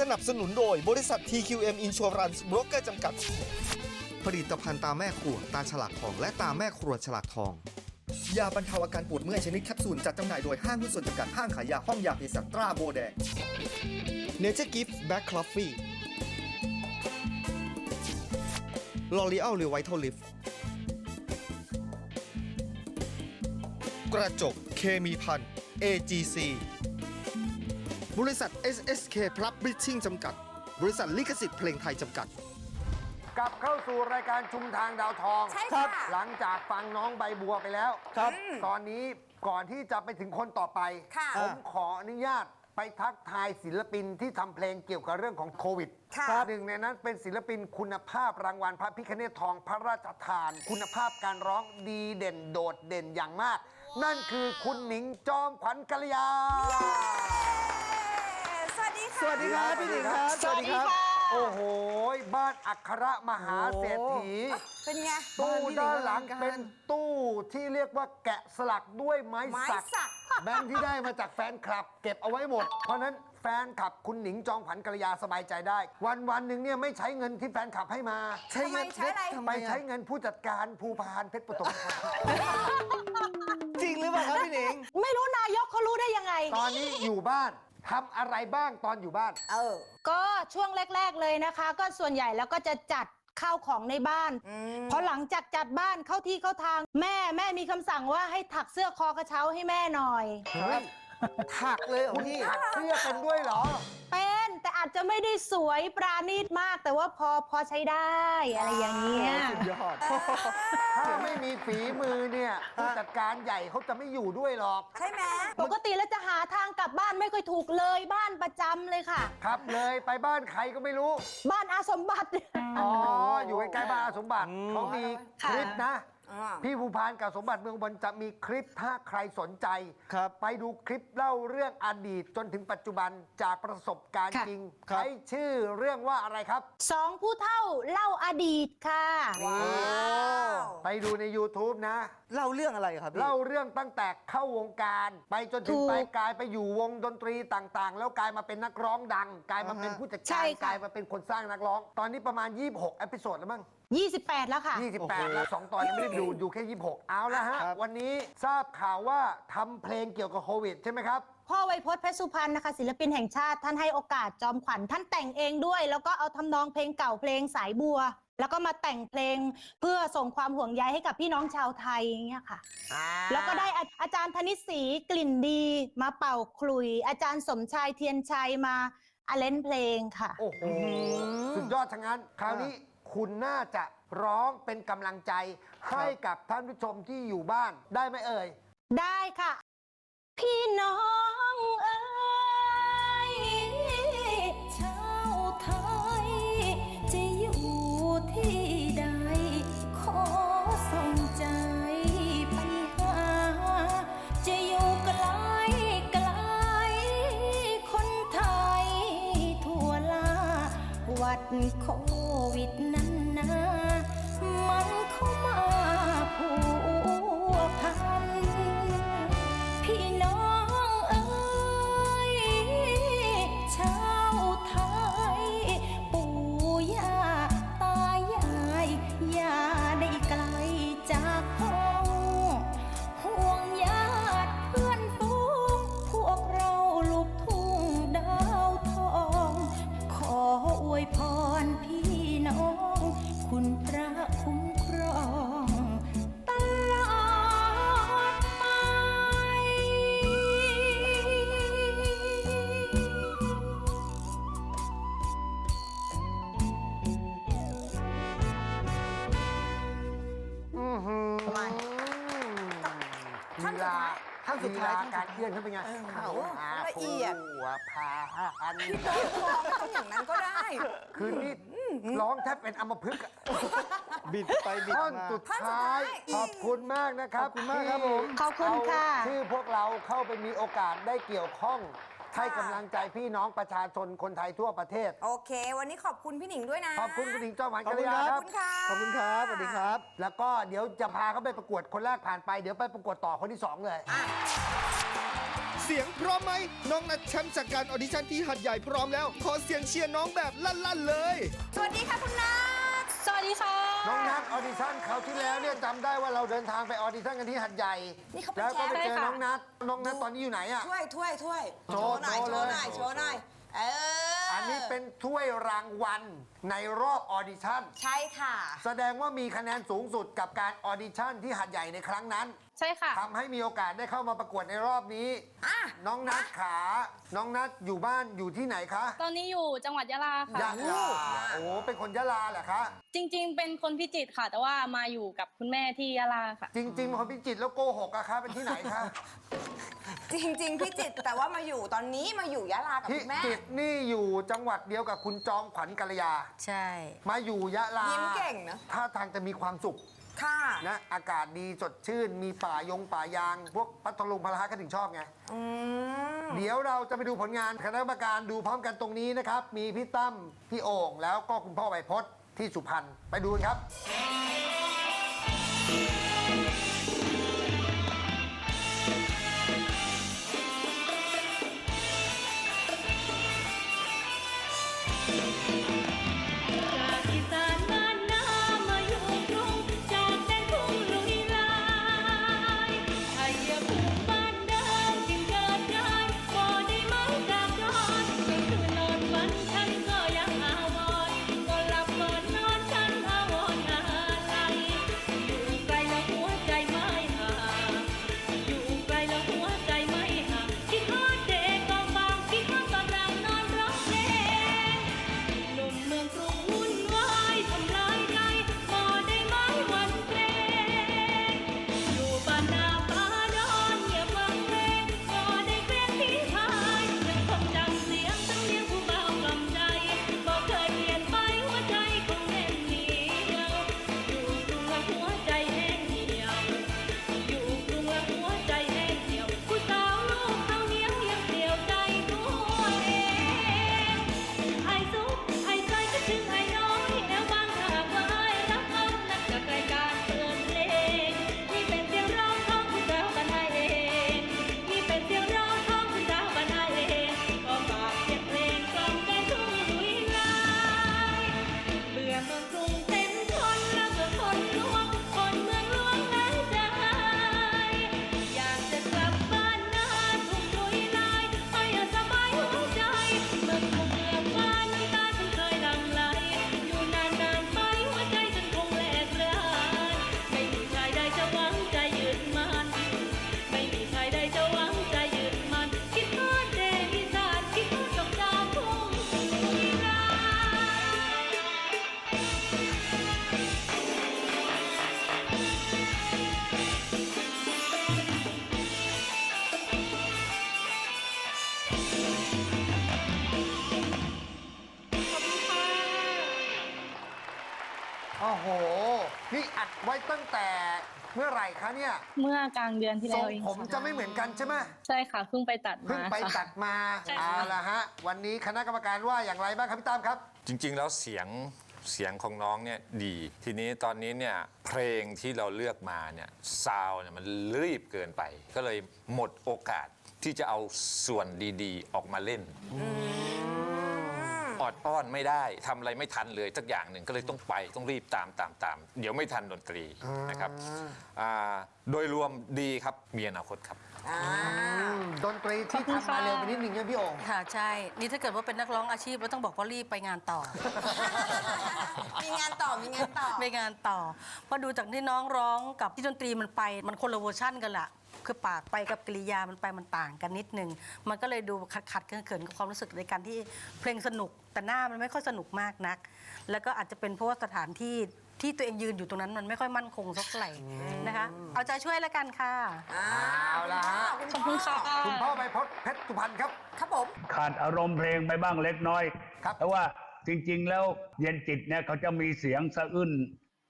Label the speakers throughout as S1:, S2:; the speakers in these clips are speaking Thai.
S1: สนับสนุนโดยบริษัท TQM Insurance Broker จำกัด ผลิตภัณฑ์ตาแม่ครัวตาฉลากทอง และตาแม่ครัวฉลากทอง ยาบรรเทาอาการปวดเมื่อยชนิดแคปซูลจัดจำหน่ายโดยห้างหุ้นส่วนจำกัดห้างขายยาห้องยาเภสัชตราโบแดง Nature Gift Black Coffee L'Oreal Revital Lift กระจก เคมีพัน AGC บริษัท SSK Publishing จำกัด บริษัทลิขสิทธิ์เพลงไทยจำกัด
S2: กลับเข้าสู่รายการชุมทางดาวทอง
S3: ใช่ค่ะ
S2: หลังจากฟังน้องใบบัวไปแล้ว
S1: ครับ
S2: ตอนนี้ก่อนที่จะไปถึงคนต่อไป
S3: ค่ะ
S2: ผมขออนุญาตไปทักทายศิลปินที่ทำเพลงเกี่ยวกับเรื่องของโควิด
S3: ค่ะ
S2: หนึ่งในนั้นเป็นศิลปินคุณภาพรางวัลพระพิคเนตทองพระราชทาน คุณภาพการร้องดีเด่นโดดเด่นอย่างมาก นั่นคือคุณหนิงจอมขวัญกัลยา
S3: สวัสดีค่ะ
S1: สวัสดีครับพี่หนิงครับสวัสดีครับ
S2: โอ้โห บ้านอัครมหาเศรษฐี
S3: เป็นไง
S2: ตู้
S1: บ้านพี่หนิง
S2: ด้านหลัง
S1: อลังการ
S2: เป็นตู้ที่เรียกว่าแกะสลักด้วยไม้
S3: ไม้
S2: สัก
S3: สัก
S2: แบงค์ที่ได้มาจากแฟนคลับ เก็บเอาไว้หมด เพราะฉะนั้นแฟนคลับคุณหนิงจองผันกัลยาสบายใจได้ วันวันๆหนึ่งเนี่ยไม่ใช้เงินที่แฟนคลับให้มา
S3: ทำไมใช้อะไร
S1: ทำ
S2: ไป
S1: ไมอะ
S2: ใช้เงินผู้จัดการภูพานเพชรปฐมพร
S1: จ ริงหรือเปล่าครับพี่หนิง
S4: ไม่รู้นายกเขารู้ได้ยังไง
S2: ตอนนี้อยู่บ้านทำอะไรบ้างตอนอยู่บ้าน
S3: เออ
S4: ก็ช่วงแรก ๆเลยนะคะ ก็ส่วนใหญ่แล้วก็จะจัดข้าวของในบ้าน
S3: อืม
S4: พอหลังจากจัดบ้านเข้าที่เข้าทาง แม่แม่มีคำสั่งว่าให้ถักเสื้อคอกระเช้าให้แม่หน่อย
S2: ครับ
S1: ถักเลยเหรอ
S2: คุณ
S1: พี่
S2: ถักเสื้อเป็นด้วยเหรอ
S4: เป็น แต่อาจจะไม่ได้สวยปราณีตมาก แต่ว่าพอพอใช้ได้อะไรอย่างเงี้ย
S1: สุดยอด
S2: ถ้าไม่มีฝีมือเนี่ยผู้จัดการใหญ่เขาจะไม่อยู่ด้วยหรอก
S3: ใช่ไหม
S4: ปกติแล้วจะหาทางกลับบ้านไม่ค่อยถูกเลยบ้านประจำเลยค่ะ
S2: ครับเลยไปบ้านใครก็ไม่รู้
S4: บ้านอาสมบัติ
S2: อ๋อ อยู่ใกล้ๆบ้านอาสมบัติ
S1: อืม
S2: เขามี
S4: ค่ะ
S2: คลิปนะ
S3: อ่า
S2: พี่ภูพานกับสมบัติเมืองอุบนจะมีคลิปถ้าใครสนใจ
S1: ครับ
S2: ไปดูคลิปเล่าเรื่องอดีตจนถึงปัจจุบันจากประสบการณ์
S4: ค่ะ
S2: จริง
S1: ครับ
S2: ใช้ชื่อเรื่องว่าอะไรครับ
S4: สองผู้เท่าเล่าอดีตค่ะ
S3: ว้าว
S2: ไปดูใน YouTube นะ
S1: เล่าเรื่องอะไรครับพี่
S2: เล่าเรื่องตั้งแต่เข้าวงการ ไปจนถึง
S4: ถูก
S2: ไปกลายไปอยู่วงดนตรีต่างๆ แล้วกลายมาเป็นนักร้องดัง กลายมาเป็นผู้จัด
S4: ใช่
S2: การ
S4: ค่ะ
S2: กลายมาเป็นคนสร้างนักร้อง ตอนนี้ประมาณ 26 เอพิโซดแล้วมั้ง
S4: 28 แล้วค่ะ
S2: 28 แล้ว 2 ตอนยังไม่ได้ดูดูแค่ 26 เอาละฮะ
S1: ครับ
S2: วันนี้ทราบข่าวว่าทำเพลงเกี่ยวกับโควิดใช่ไหมครับ
S4: พ่อไวยพจน์เพชรสุพรรณนะคะศิลปินแห่งชาติท่านให้โอกาสจอมขวัญท่านแต่งเองด้วย แล้วก็เอาทำนองเพลงเก่าเพลงสายบัว แล้วก็มาแต่งเพลงเพื่อส่งความห่วงใยให้กับพี่น้องชาวไทยอย่างเงี้ยค่ะ แล้วก็ได้อาอาจารย์ธนิตศรีกลิ่นดีมาเป่าคลุย อาจารย์สมชายเทียนชัยมาอาเล่นเพลงค่ะ
S2: โอ้โห สุดยอดทั้งนั้น คราวนี้ คุณน่าจะร้องเป็นกำลังใจ ให้กับท่านผู้ชมที่อยู่บ้านได้ไหมเอ่ย
S4: ได้ค่ะ พี่น้องเอ้ย อหือท่อน
S3: สุด
S2: ลีลา
S3: ท้าย
S2: ท่านสุดท้ายการเอื้อนเขาเป็นไง
S3: โอ้โหละเอียด
S2: หัวพาอัน
S3: พี่โต๊ะคอไม่ต้องอย่างนั้นก็ได้
S2: คือนี่ร้องแทบเป็นอัมพฤกษ์อะ
S1: บิดไปบิด
S2: ท่อน
S1: มา
S2: สุด
S3: ท่อนสุด
S2: ท้า
S3: ท้ายย
S2: ขอบคุณมากนะครับ
S1: ขอบคุณมากครับผม
S4: ขอบคุณค่ะ
S2: เอาชื่อพวกเราเข้าไปมีโอกาสได้เกี่ยวข้อง ให้กำลังใจพี่น้องประชาชนคนไทยทั่วประเทศ
S3: โอเค วันนี้ขอบคุณพี่หนิงด้วยนะ
S2: ขอบคุณคุณหญิงจอมหวาน
S1: ขอ
S2: กับล
S1: คุณ
S2: ยา
S1: ค
S2: ค
S1: รั
S2: รับบ
S3: ขอบคุณค่ะ
S1: ขอบคุณครับสวัสดีครับ
S2: แล้วก็เดี๋ยวจะพาเขาไปประกวดคนแรกผ่านไปเดี๋ยวไปประกวดต่อคนที่สองเลย
S3: อะ
S1: เสียงพร้อมไหม น้องนัดแชมป์จากการออดิชั่นที่หัดใหญ่พร้อมแล้ว ขอเสียงเชียร์น้องแบบลั่นๆเลย
S3: สวัสดีค่ะคุณนัท
S5: สวัสดีค่ะ
S2: น้ องนัทออดิชั่นคราวที่แล้วเนี่ยจำได้ว่าเราเดินทางไปออดิชั่นกันที่หัดใหญ่
S3: นี่เขาเป็น
S2: แล้วก็ไป
S3: แช
S2: เจ
S3: มป์
S2: อน้องนัทน้องนัทตอนนี้อยู่ไหนอะ
S3: ถ้วยถ้วยถ้วย
S2: โชว์
S3: หน่อย
S2: โช
S3: โช
S2: ว์
S3: ว์
S2: เลย
S3: หน่อยโชว์หน่อยเออ
S2: อั
S3: อั
S2: นนี้เป็นถ้วยรางวัลในรอบออดิชั่น
S3: ใช่ค่ะ
S2: แสดงว่ามีคะแนนสูงสุดกับการออดิชั่นที่หัดใหญ่ในครั้งนั้น
S5: ใช่ค่ะ
S2: ทำให้มีโอกาสได้เข้ามาประกวดในรอบนี้
S3: อะ
S2: น้องนัทขา น้องนัทอยู่บ้านอยู่ที่ไหนคะ
S5: ตอนนี้อยู่จังหวัดยะลาค่ะ
S2: ยะลาโอ้เป็นคนยะลาเหรอคะ
S5: จริง ๆ เป็นคนพิจิตรค่ะ แต่ว่ามาอยู่กับคุณแม่ที่ยะลาค่ะ
S2: จริงๆเป็นคนพิจิตรแล้วโกหกอะคะเป็นที่ไหนคะ
S3: จริง ๆ พี่จิตรแต่ว่ามาอยู่ตอนนี้มาอยู่ยะลากับ
S2: พิ
S3: คุณแม่
S2: จิตรนี่อยู่จังหวัดเดียวกับคุณจอมขวัญกัลยา
S4: ใช่
S2: มาอยู่ยะลา
S3: ยิ้มเก่งนะ
S2: ท่าทางจะมีความสุข
S3: ค่ะ
S2: นะอากาศดีสดชื่น มีป่ายงป่ายาง พวกพัทลุงพลาก็ถึงชอบไง
S3: อืม
S2: เดี๋ยวเราจะไปดูผลงานคณะกรรมการดูพร้อมกันตรงนี้นะครับ มีพี่ตั้ม พี่โอ่งแล้วก็คุณพ่อใบพศที่สุพรรณไปดูกันค
S5: รับ ไว้ตั้งแต่
S2: เมื่อไหร่คะเนี่ย
S5: เมื่อกลางเดือนที่
S2: ทร
S5: แล้
S2: ง
S5: วเอง
S2: ผมจะไม่เหมือนกันใช่ไหม
S5: ใช่ค่ะเพิ่งไปตัด
S2: เพิ่ง
S5: มา
S2: ไป
S5: ค่ะ
S2: ตัดมา
S5: ใช่ค่ะ
S2: เอาละฮะ วันนี้คณะกรรมการว่าอย่างไรบ้างครับพี่ตั้มครับ
S6: จริงๆ แล้วเสียงเสียงของน้องเนี่ยดี ทีนี้ตอนนี้เนี่ยเพลงที่เราเลือกมาเนี่ยซาวเนี่ยมันรีบเกินไป ก็เลยหมดโอกาสที่จะเอาส่วนดีๆ ออกมาเล่น ออดอ้อนไม่ได้ทำอะไรไม่ทันเลยสักอย่างหนึ่งก็เลยต้องไปต้องรีบตามตามตามเดี๋ยวไม่ทันดนตรีนะครับอ่าโดยรวมดีครับมีอนาคตครับ
S3: อ่า
S2: ดนตรีที่
S5: ขอบคุณ
S2: ทำมา
S5: ค่ะ
S2: เร็วไปนิดนึงเนี่ยพี่โอ่ง
S4: ค่ะใช่ นี่ถ้าเกิดว่าเป็นนักร้องอาชีพเราต้องบอกว่ารีบไปงานต่อ
S3: มีงานต่อ มีงานต่อ
S4: ไปงานต่อเพอดูจากที่น้องร้องกับที่ดนตรีมันไป มันคนละเวอร์ชั่นกันละ คือปากไปกับกริยามันไปมันต่างกันนิดนึง มันก็เลยดูขัดขัดๆเขินๆกับความรู้สึกในการที่เพลงสนุก แต่หน้ามันไม่ค่อยสนุกมากนัก แล้วก็อาจจะเป็นเพราะว่าสถานที่ที่ตัวเองยืนอยู่ตรงนั้นมันไม่ค่อยมั่นคงสักเท่าไหร่นะคะ เอาใจช่วยแล้วกันค่ะ
S2: เอาละฮะ
S5: ขอบคุณค่ะ
S2: คุณพ่อใบพศเพชรสุพรรณครับ
S3: ครับผม
S7: ขาดอารมณ์เพลงไปบ้างเล็กน้อย
S2: ครับ
S7: แต่ว่าจริง ๆ แล้วเย็นจิตเนี่ยเขาจะมีเสียงสะอื้น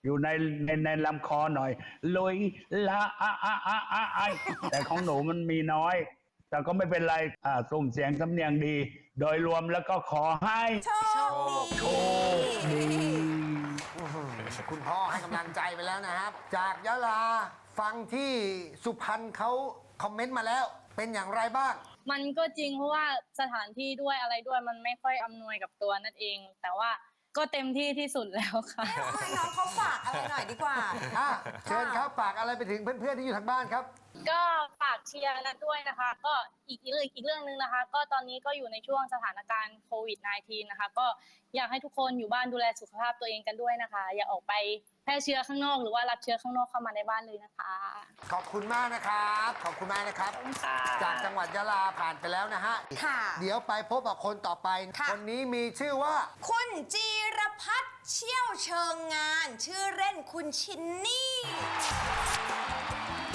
S7: อยู่ในในในลำคอหน่อยลุยละอะอะอะอะไอแต่ของหนูมันมีน้อย แต่ก็ไม่เป็นไรอ่าสุ่มเสียงสำเนียงดี โดยรวมแล้วก็ขอให้
S3: โชค
S7: โชคดี
S2: คุณพ่อให้กำลังใจไปแล้วนะครับ จากยะลาฟังที่สุพรรณเขาคอมเมนต์มาแล้ว เป็นอย่างไรบ้าง
S8: มันก็จริงเพราะว่าสถานที่ด้วยอะไรด้วยมันไม่ค่อยอำนวยกับตัวนั่นเอง แต่ว่า ก็เต็มที่ที่สุดแล้วค่ะ
S3: ให้น้องเขาฝากอะไรหน่อยดีกว่า
S2: อะเชิญครับฝากอะไรไปถึงเพื่อนๆที่อยู่ทางบ้านครับ
S8: ก็ฝากเชียร์นัดด้วยนะคะ ก็อีกเรื่องอีกเรื่องหนึ่งนะคะ ก็ตอนนี้ก็อยู่ในช่วงสถานการณ์โควิด -19 นะคะ ก็อยากให้ทุกคนอยู่บ้านดูแลสุขภาพตัวเองกันด้วยนะคะ อย่าออกไปแพร่เชื้อข้างนอกหรือว่ารับเชื้อข้างนอกเข้ามาในบ้านเลยนะคะ
S2: ขอบคุณมากนะครับ ขอบคุณมากนะครับ
S8: ขอบคุณค่ะ
S2: จากจังหวัดยะลาผ่านไปแล้วนะฮะ
S3: ค่ะ
S2: เดี๋ยวไปพบกับคนต่อไป
S3: ค่ะ
S2: คนนี้มีชื่อว่า
S3: คุณจีรพัฒน์เชี่ยวเชิงงาน ชื่อเล่นคุณชินนี่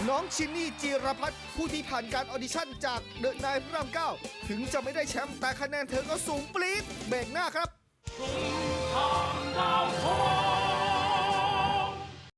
S1: น้องชินนี่จีรพัฒน์ผู้ที่ผ่านการออดิชั่นจากเดอะนายพระรามเก้าถึงจะไม่ได้แชมป์แต่คะแนนเธอก็สูงปรี๊ดเบรกหน้าครับ
S9: ทางดาวโค